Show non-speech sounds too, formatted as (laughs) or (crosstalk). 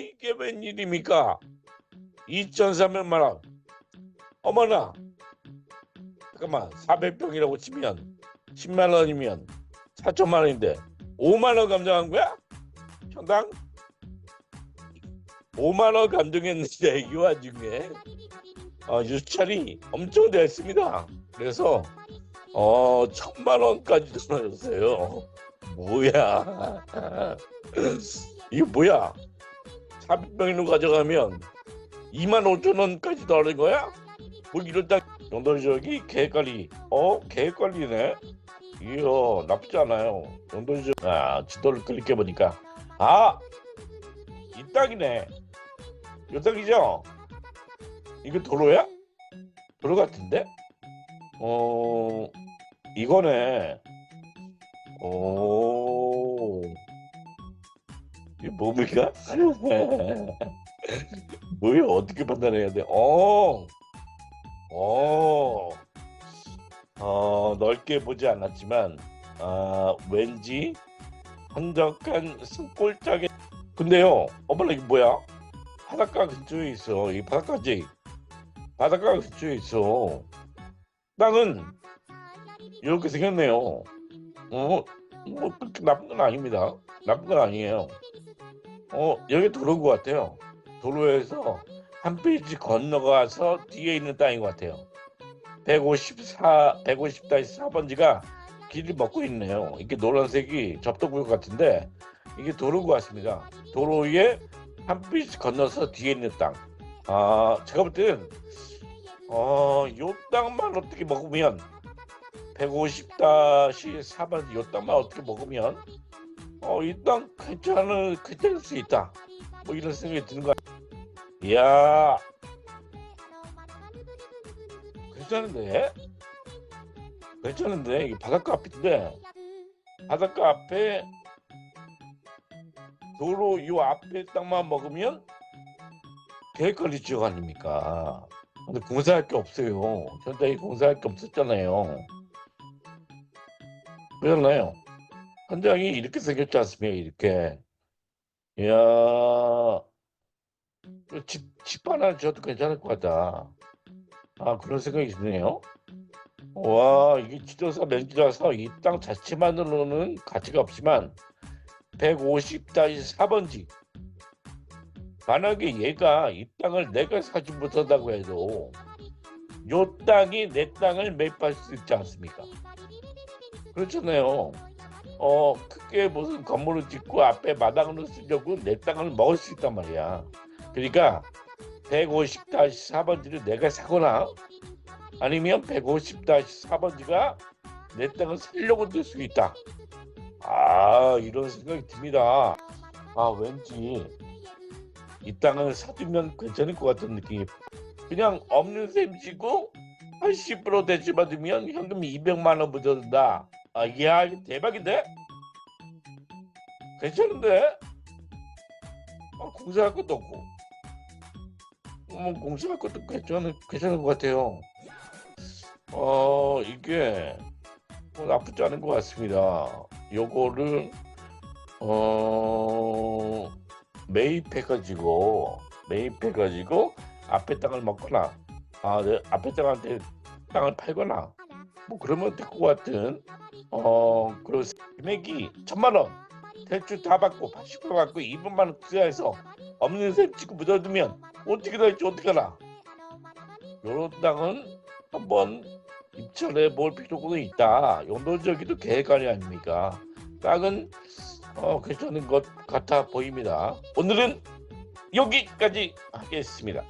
이게 웬일입니까? 2,300만 원. 어머나. 잠깐만 400평이라고 치면 10만 원이면 4천만 원인데 5만 원 감정한 거야? 평당? 5만 원 감정했는데 (laughs) 이 와중에 어, 유찰이 엄청 됐습니다. 그래서 어 천만 원까지 떨어졌어요. 뭐야? (laughs) 이게 뭐야? 400병으로 가져가면 2만 5천 원까지 떨어진 거야? 뭐 이럴 때 영도지역이 계획관리 어? 계획관리네? 이야 나쁘지 않아요. 영도지역 아 지도를 클릭해 보니까 아! 이 땅이네. 이 땅이죠? 이게 도로야? 도로 같은데? 어 이거네. 오 이게 뭡니까? 뭐야 어떻게 판단해야 돼? 어, 어, 어 넓게 보지 않았지만 아 왠지 한적한 산골짜기. 근데요 어머나 이게 뭐야? 바닷가 근처에 있어 이 바닷가지. 바닷가 근처에 있어. 땅은 이렇게 생겼네요. 어, 뭐 그렇게 나쁜 건 아닙니다. 나쁜 건 아니에요. 어 여기 도로인 것 같아요. 도로에서 한 페이지 건너가서 뒤에 있는 땅인 것 같아요. 154 154번지가 길을 먹고 있네요. 이게 노란색이 접도구역 같은데 이게 도로인 것 같습니다. 도로에 한 페이지 건너서 뒤에 있는 땅. 아, 제가 볼 때는 어, 요 땅만 어떻게 먹으면 150-4번 요 땅만 어떻게 먹으면 어, 이 땅 괜찮을 괜찮을 수 있다. 뭐 이런 생각이 드는 거야. 이야, 괜찮은데? 괜찮은데? 이게 바닷가 앞인데 바닷가 앞에 도로 요 앞에 땅만 먹으면 계획관리 지역 아닙니까? 근데 공사할 게 없어요. 현장에 공사할 게 없었잖아요. 그렇나요? 현장이 이렇게 생겼지 않습니까? 이렇게. 이야, 집, 집 하나 지어도 괜찮을 것 같다. 아, 그런 생각이 드네요. 와, 이게 지도사 면지라서 이 땅 자체만으로는 가치가 없지만 150-4번지 만약에 얘가 이 땅을 내가 사지 못한다고 해도 요 땅이 내 땅을 매입할 수 있지 않습니까? 그렇잖아요. 어 크게 무슨 건물을 짓고 앞에 마당으로 쓰려고 내 땅을 먹을 수 있단 말이야. 그러니까 150-4번지를 내가 사거나 아니면 150-4번지가 내 땅을 살려고 들 수 있다. 아 이런 생각이 듭니다. 아 왠지 이 땅을 사두면 괜찮을 것 같은 느낌이 그냥 없는 셈 치고 80% 대출 받으면 현금 200만 원 묻어준다. 아, 이야, 대박인데? 괜찮은데? 아, 공사할 것도 없고. 뭐, 공사할 것도 괜찮은, 괜찮은 것 같아요. 어, 이게, 뭐 나쁘지 않은 것 같습니다. 요거를, 어, 매입해가지고, 매입해가지고, 앞에 땅을 먹거나, 아, 네, 앞에 땅한테 땅을 팔거나, 뭐 그러면 될 것 같은 어 그리고 금액이 천만 원 대출 다 받고 80% 받고 200만 원 투자해서 없는 셈 찍고 묻어두면 어떻게 될지 어떻게 하나. 요런 땅은 한번 입찰해 볼 필요가 있다. 용도적이도 계획관리 아닙니까? 땅은 어, 괜찮은 것 같아 보입니다. 오늘은 여기까지 하겠습니다